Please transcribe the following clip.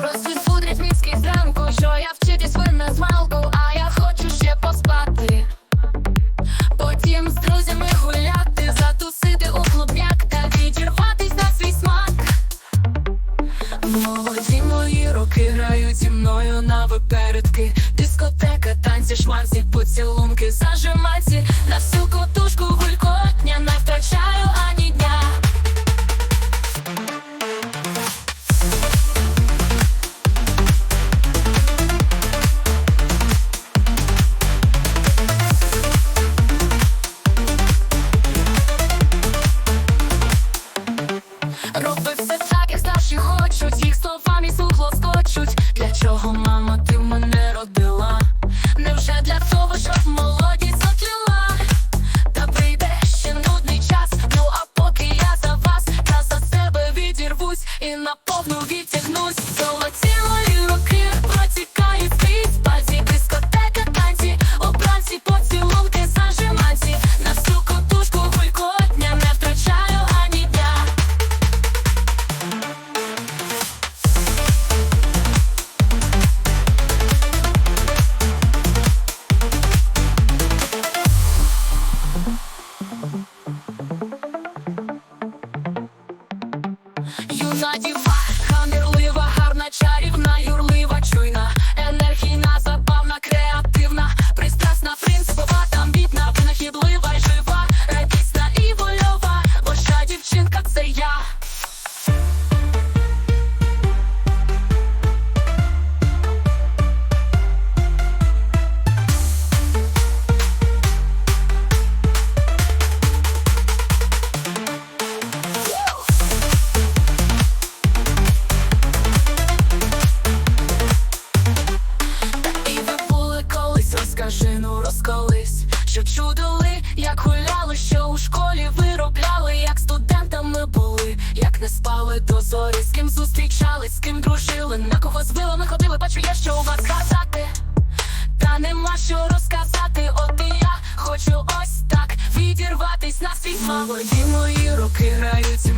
Розсудрять міський зранку, що я вчитись винна з кажину розколись, Щоб чудили, як гуляли, що у школі виробляли, як студентами були, як не спали до зорі, з ким зустрічались, з ким дружили, на кого з вилами ходили, бачу, я що у вас казати, та нема що розказати, от і я хочу ось так відірватись на світ Молоді мої руки грають